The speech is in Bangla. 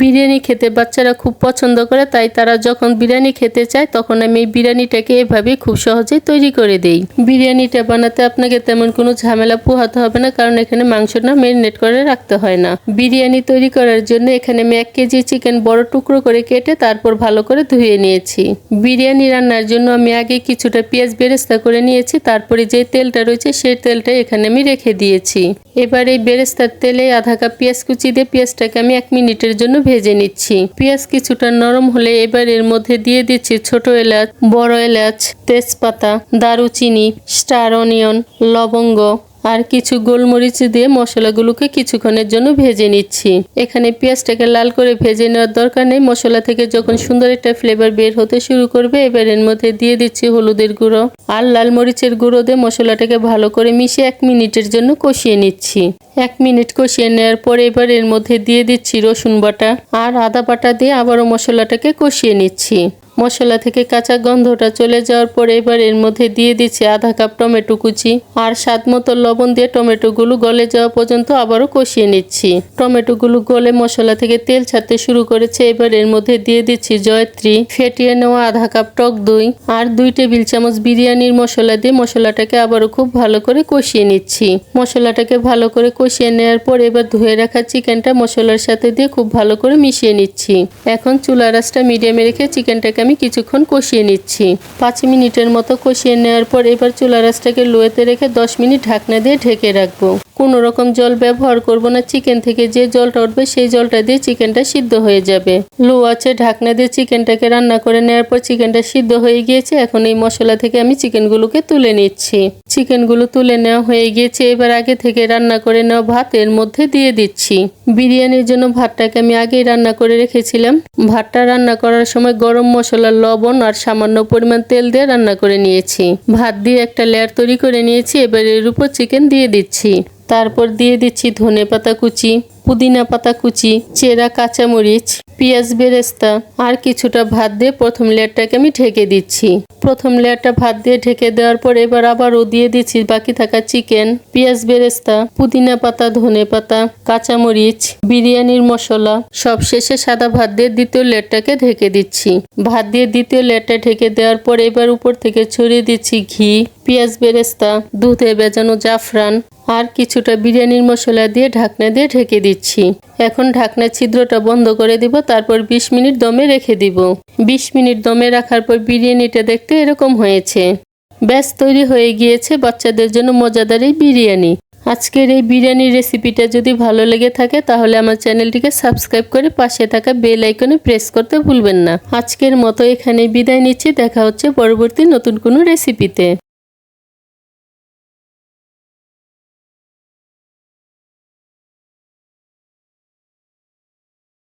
বিরিয়ানি খেতে বাচ্চারা খুব পছন্দ করে, তাই তারা যখন বিরিয়ানি খেতে চায় তখন আমি এই বিরিয়ানিটাকে এভাবে খুব সহজেই তৈরি করে দেই। বিরিয়ানিটা বানাতে আপনাকে তেমন কোনো ঝামেলা পোহাতে হবে না, কারণ এখানে মাংসটা ম্যারিনেট করে রাখতে হয় না। বিরিয়ানি তৈরি করার জন্য এখানে আমি এক কেজি চিকেন বড় টুকরো করে কেটে তারপর ভালো করে ধুয়ে নিয়েছি। বিরিয়ানি রান্নার জন্য আমি আগে কিছুটা পেঁয়াজ বেরেস্তা করে নিয়েছি, তারপরে যে তেলটা রয়েছে সেই তেলটা এখানে আমি রেখে দিয়েছি। এবার এই বেরেস্তার তেলে আধা কাপ পেঁয়াজ কুচি দিয়ে পেঁয়াজটাকে আমি এক মিনিটের জন্য ভেজে নিচ্ছি। পেঁয়াজ কিছুটা নরম হলে এবার এর মধ্যে দিয়ে দিচ্ছি ছোট এলাচ, বড় এলাচ, তেজপাতা, দারুচিনি, স্টার অনিয়ন, লবঙ্গ আর কিছু গোলমরিচ দিয়ে মশলাগুলোকে কিছুক্ষণের জন্য ভেজে নিচ্ছি। এখানে পেঁয়াজটাকে লাল করে ভেজে নেওয়ার দরকার নেই। মশলা থেকে যখন সুন্দর একটা ফ্লেভার বের হতে শুরু করবে, এবার এর মধ্যে দিয়ে দিচ্ছি হলুদের গুঁড়ো। আর লাল মরিচের গুঁড়ো দিয়ে মশলাটাকে ভালো করে মিশিয়ে এক মিনিটের জন্য কষিয়ে নিচ্ছি। এক মিনিট কষিয়ে নেওয়ার পর এবার এর মধ্যে দিয়ে দিচ্ছি রসুন বাটা। আর আদা বাটা দিয়ে আবারও মশলাটাকে কষিয়ে নিচ্ছি। মশলা থেকে কাঁচা গন্ধটা চলে যাওয়ার পর এবার এর মধ্যে দিয়ে দিচ্ছি আধা কাপ টমেটো কুচি। আর স্বাদ মতো লবণ দিয়ে টমেটোগুলো গলে যাওয়া পর্যন্ত আবারও কষিয়ে নিচ্ছি। টমেটোগুলো গলে মশলা থেকে তেল ছাড়তে শুরু করেছে, এবার এর মধ্যে দিয়ে দিচ্ছি জয়ত্রী। ফেটিয়ে নেওয়া আধা কাপ টক দই আর দুই টেবিল চামচ বিরিয়ানির মশলা দিয়ে মশলাটাকে আবারও খুব ভালো করে কষিয়ে নিচ্ছি। মশলাটাকে ভালো করে কষিয়ে নেওয়ার পর এবার ধুয়ে রাখা চিকেনটা মশলার সাথে দিয়ে খুব ভালো করে মিশিয়ে নিচ্ছি। এখন চুলা রাসটা মিডিয়ামে রেখে চিকেনটাকে আমি কিছুক্ষণ কষিয়ে নিচ্ছি। পাঁচ মিনিটের মতো কষিয়ে নেওয়ার পর এবার চুলা রাসটাকে লোয়েতে রেখে দশ মিনিট ঢাকনা দিয়ে ঢেকে রাখব। কোনো রকম জল ব্যবহার করব না। চিকেন থেকে যে জলটা উঠবে, সেই জলটা দিয়ে চিকেনটা সিদ্ধ হয়ে যাবে। লো আছে, ঢাকনা দিয়ে চিকেনটাকে রান্না করে নেওয়ার পর চিকেনটা সিদ্ধ হয়ে গিয়েছে। এখন এই মশলা থেকে আমি চিকেনগুলোকে তুলে নিচ্ছি। চিকেনগুলো তুলে নেওয়া হয়ে গিয়েছে। এবার আগে থেকে রান্না করে নেওয়া ভাত এর মধ্যে দিয়ে দিচ্ছি। বিরিয়ানির জন্য ভাতটাকে আমি আগেই রান্না করে রেখেছিলাম। ভাতটা রান্না করার সময় গরম মশলা, লবণ আর সামান্য পরিমাণ তেল দিয়ে রান্না করে নিয়েছি। ভাত দিয়ে একটা লেয়ার তৈরি করে নিয়েছি। এবার এর উপর চিকেন দিয়ে দিচ্ছি। তারপর দিয়ে দিচ্ছি ধনে পাতা কুচি। পুদিনা পাতা কুচি, চেরা কাঁচামরিচ, পেঁয়াজ বেরেস্তা আর কিছুটা ভাত দিয়ে প্রথম লেয়ারটাকে আমি ঢেকে দিচ্ছি। প্রথম লেয়ারটা ভাত দিয়ে ঢেকে দেওয়ার পর এবার আবারও দিয়ে দিচ্ছি বাকি থাকা চিকেন, পেঁয়াজ বেরেস্তা, পুদিনা পাতা, ধনে পাতা, কাঁচামরিচ, বিরিয়ানির মশলা। সব শেষে সাদা ভাত দিয়ে দ্বিতীয় লেয়ারটাকে ঢেকে দিচ্ছি। ভাত দিয়ে দ্বিতীয় লেয়ারটা ঢেকে দেওয়ার পর এবার উপর থেকে ছড়িয়ে দিচ্ছি ঘি, পেঁয়াজ বেরেস্তা, দুধে বেজানো জাফরান আর কিছুটা বিরিয়ানির মশলা দিয়ে ঢাকনা দিয়ে ঢেকে দিচ্ছি। এখন ঢাকনার ছিদ্রটা বন্ধ করে দিব, তারপর ২০ মিনিট দমে রেখে দিব। ২০ মিনিট দমে রাখার পর বিরিয়ানিটা দেখতে এরকম হয়েছে। ব্যাস, তৈরি হয়ে গিয়েছে বাচ্চাদের জন্য মজাদার এই বিরিয়ানি। আজকের এই বিরিয়ানির রেসিপিটা যদি ভালো লেগে থাকে, তাহলে আমার চ্যানেলটিকে সাবস্ক্রাইব করে পাশে থাকা বেল আইকনে প্রেস করতে ভুলবেন না। আজকের মতো এখানে বিদায় নিচ্ছি, দেখা হচ্ছে পরবর্তী নতুন কোনো রেসিপিতে।